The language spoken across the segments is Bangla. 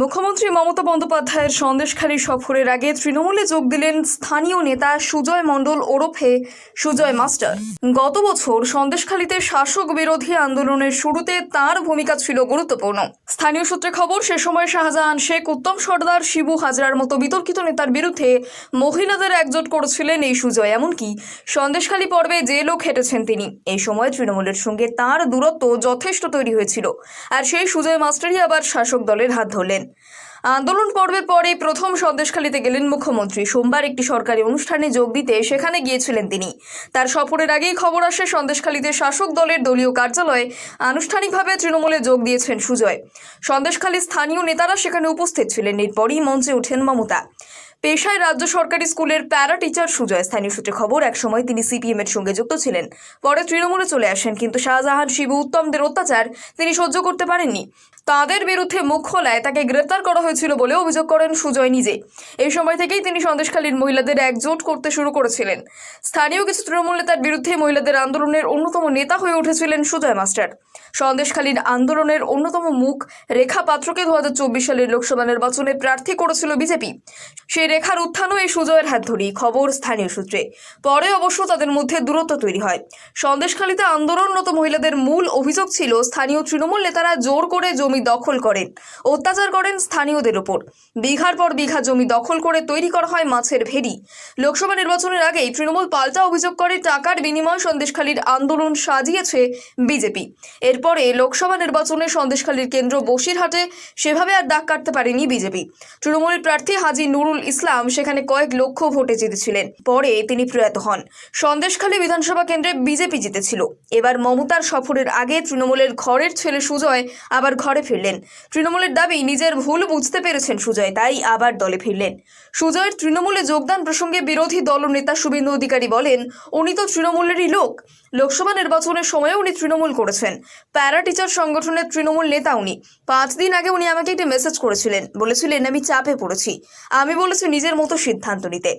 মুখ্যমন্ত্রী মমতা বন্দ্যোপাধ্যায়ের সন্দেশখালী সফরের আগে তৃণমূলে যোগ দিলেন স্থানীয় নেতা সুজয় মণ্ডল ওরফে সুজয় মাস্টার। গত বছর সন্দেশখালীতে শাসক বিরোধী আন্দোলনের শুরুতে তার ভূমিকা ছিল গুরুত্বপূর্ণ। স্থানীয় সূত্রে খবর, সে সময় শাহজাহান শেখ, উত্তম সর্দার, শিবু হাজরার মতো বিতর্কিত নেতার বিরুদ্ধে মহিলাদের একজোট করেছিলেন এই সুজয়। এমনকি সন্দেশখালী পর্বে জেলও খেটেছেন তিনি। এই সময় তৃণমূলের সঙ্গে তার দূরত্ব যথেষ্ট তৈরি হয়েছিল। আর সেই সুজয় মাস্টারই আবার শাসক দলের হাত ধরলেন। আন্দোলন পর্বের পরে প্রথম সন্দেশখালীতে গেলেন মুখ্যমন্ত্রী। সোমবার একটি সরকারি অনুষ্ঠানে যোগ দিতে সেখানে গিয়েছিলেন তিনি। তার সফরের আগেই খবর আসে সন্দেশখালীতে শাসক দলের দলীয় কার্যালয়ে আনুষ্ঠানিকভাবে তৃণমূলে যোগ দিয়েছেন সুজয়। সন্দেশখালী স্থানীয় নেতারা সেখানে উপস্থিত ছিলেন। এরপরই মঞ্চে ওঠেন মমতা। পেশায় রাজ্য সরকারি স্কুলের প্যারা টিচার সুজয়। স্থানীয় সূত্রে খবর একসময় তিনি সিপিএম এর সঙ্গে যুক্ত ছিলেন। পরে তৃণমূলে চলে আসেন, কিন্তু শাহজাহান, শিবু, উত্তমদের অত্যাচার তিনি সহ্য করতে পারেননি। তাদের বিরুদ্ধে মুখ খোলায় তাকে গ্রেপ্তার করা হয়েছিল বলে অভিযোগ করেন সুজয় নিজে। এই সময় থেকেই তিনি সন্দেশখালীর মহিলাদের একজোট করতে শুরু করেছিলেন। স্থানীয় কিছু তৃণমূল নেতার বিরুদ্ধে মহিলাদের আন্দোলনের অন্যতম নেতা হয়ে উঠেছিলেন সুজয় মাস্টার। সন্দেশখালীর আন্দোলনের অন্যতম মুখ রেখা পাত্রকে দু হাজার চব্বিশ সালের লোকসভা নির্বাচনে প্রার্থী করেছিল বিজেপি। সেই রেখার উত্থানও এই সুজয়ের হাত ধরেই, খবর স্থানীয় সূত্রে। পরে অবশ্য তাদের মধ্যে দূরত্ব তৈরি হয়। সন্দেশখালীতে আন্দোলনরত মহিলাদের মূল অভিযোগ ছিল, স্থানীয় তৃণমূল নেতারা জোর করে জমি দখল করেন, অত্যাচার করেন স্থানীয়দের ওপর। বিঘার পর বিঘা জমি দখল করে তৈরি করা হয় মাছের ভেড়ি। লোকসভা নির্বাচনের আগেই তৃণমূল পাল্টা অভিযোগ করে, টাকার বিনিময় সন্দেশখালীর আন্দোলন সাজিয়েছে বিজেপি। এরপরে লোকসভা নির্বাচনে সন্দেশখালীর কেন্দ্র বসিরহাটে সেভাবে আর ডাক কাটতে পারেনি বিজেপি। তৃণমূলের প্রার্থী হাজি নুরুল ইসলাম সেখানে কয়েক লক্ষ ভোটে জিতেছিলেন। পরে তিনি প্রয়াত হন। সন্দেশখালী বিধানসভা কেন্দ্রে বিজেপি জিতেছিল। এবার মমতার সফরের আগে তৃণমূলের ঘরের ছেলে সুজয় আবার ঘরে ফিরলেন। তৃণমূলের দাবি, নিজের ভুল বুঝতে পেরেছেন সুজয়, তাই আবার দলে ফিরলেন। সুজয়ের তৃণমূলে যোগদান প্রসঙ্গে বিরোধী দলনেতা শুভেন্দু অধিকারী বলেন, উনি তো তৃণমূলেরই লোক। লোকসভা নির্বাচনের সময় উনি তৃণমূল করেছেন। প্যারা টিচার সংগঠনের তৃণমূল নেতা উনি। পাঁচ দিন আগে উনি আমাকে একটি মেসেজ করেছিলেন। বলেছিলেন, আমি চাপে পড়েছি। আমি বলেছি নিজের মতো সিদ্ধান্ত নিতে।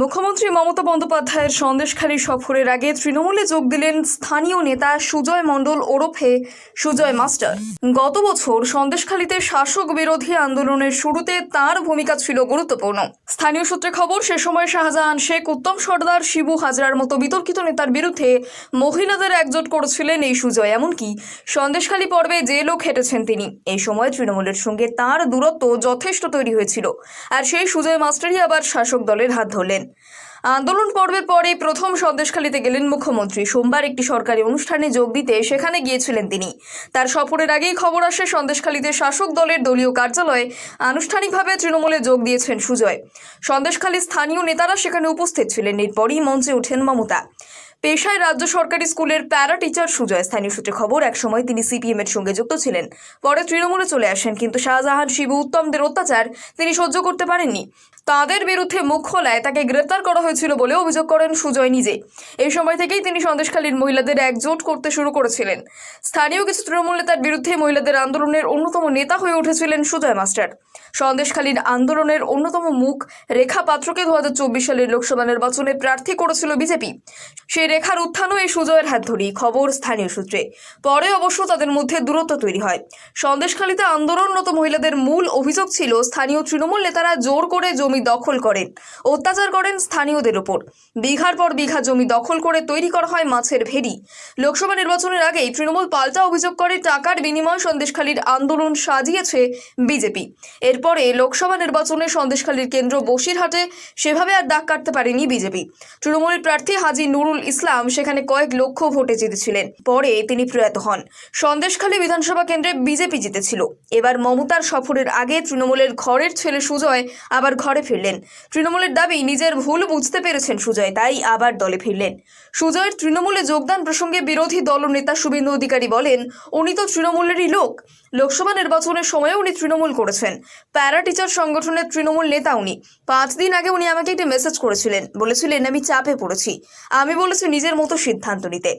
মুখ্যমন্ত্রী মমতা বন্দ্যোপাধ্যায়ের সন্দেশখালী সফরের আগে তৃণমূলে যোগ দিলেন স্থানীয় নেতা সুজয় মণ্ডল ওরফে সুজয় মাস্টার। গত বছর সন্দেশখালীতে শাসক বিরোধী আন্দোলনের শুরুতে তার ভূমিকা ছিল গুরুত্বপূর্ণ। স্থানীয় সূত্রে খবর, সে সময় শাহজাহান শেখ, উত্তম সর্দার, শিবু হাজরার মতো বিতর্কিত নেতার বিরুদ্ধে মহিলাদের একজোট করেছিলেন এই সুজয়। এমনকি সন্দেশখালী পর্বে যে লোক হেঁটেছেন তিনি। এই সময় তৃণমূলের সঙ্গে তার দূরত্ব যথেষ্ট তৈরি হয়েছিল। আর সেই সুজয় মাস্টারই আবার শাসক দলের হাত ধরলেন। আন্দোলন পর্বের পরে প্রথম সন্দেশখালীতে গেলেন মুখ্যমন্ত্রী। সোমবার একটি সরকারি অনুষ্ঠানে যোগ দিতে সেখানে গিয়েছিলেন তিনি। তার সফরের আগেই খবর আসে সন্দেশখালীতে শাসক দলের দলীয় কার্যালয়ে আনুষ্ঠানিকভাবে তৃণমূলে যোগ দিয়েছেন সুজয়। সন্দেশখালী স্থানীয় নেতারা সেখানে উপস্থিত ছিলেন। এরপরই মঞ্চে ওঠেন মমতা। পেশায় রাজ্য সরকারি স্কুলের প্যারা টিচার সুজয়। স্থানীয় সূত্রে খবর, একসময় তিনি সিপিএম এর সঙ্গে যুক্ত ছিলেন। পরে তৃণমূলে চলে আসেন, কিন্তু শাহজাহান, শিবু, উত্তমদের অত্যাচার তিনি সহ্য করতে পারেননি। তাদের বিরুদ্ধে মুখ খোলায় তাকে গ্রেপ্তার করা হয়েছিল বলে অভিযোগ করেন সুজয় নিজে। এই সময় থেকেই তিনি সন্দেশখালীর মহিলাদের একজোট করতে শুরু করেছিলেন। স্থানীয় কিছু তৃণমূল নেতার বিরুদ্ধে মহিলাদের আন্দোলনের অন্যতম নেতা হয়ে উঠেছিলেন সুজয় মাস্টার। সন্দেশখালীর আন্দোলনের অন্যতম মুখ রেখা পাত্রকে দু হাজার চব্বিশ সালের লোকসভা নির্বাচনে প্রার্থী করেছিল বিজেপি। সেই রেখার উত্থানও এই সুজয়ের হাত ধরেই, খবর স্থানীয় সূত্রে। পরে অবশ্য তাদের মধ্যে দূরত্ব তৈরি হয়। সন্দেশখালীতে আন্দোলনরত মহিলাদের মূল অভিযোগ ছিল, স্থানীয় তৃণমূল নেতারা জোর করে জমি দখল করেন, অত্যাচার করেন স্থানীয়দের ওপর। বিঘার পর বিঘা জমি দখল করে তৈরি করা হয় মাছের ভেড়ি। লোকসভা নির্বাচনের আগেই তৃণমূল পাল্টা অভিযোগ করে, টাকার বিনিময় সন্দেশখালীর আন্দোলন সাজিয়েছে বিজেপি। এরপরে লোকসভা নির্বাচনে সন্দেশখালীর কেন্দ্র বসিরহাটে সেভাবে আর ডাক কাটতে পারেনি বিজেপি। তৃণমূলের প্রার্থী হাজি নুরুল ইসলাম সেখানে কয়েক লক্ষ ভোটে জিতেছিলেন। পরে তিনি প্রয়াত হন। সন্দেশখালী বিধানসভা কেন্দ্রে বিজেপি জিতেছিল। এবার মমতার সফরের আগে তৃণমূলের ঘরের ছেলে সুজয় আবার ঘরে ফিরলেন। তৃণমূলের দাবি, নিজের ভুল বুঝতে পেরেছেন সুজয়, তাই আবার দলে ফিরলেন। সুজয়ের তৃণমূলে যোগদান প্রসঙ্গে বিরোধী দলনেতা শুভেন্দু অধিকারী বলেন, উনি তো তৃণমূলেরই লোক। লোকসভা নির্বাচনের সময় উনি তৃণমূল করেছেন। প্যারা টিচার সংগঠনের তৃণমূল নেতা উনি। পাঁচ দিন আগে উনি আমাকে একটি মেসেজ করেছিলেন। বলেছিলেন, আমি চাপে পড়েছি। আমি বলেছি নিজের মতো সিদ্ধান্ত নিতে।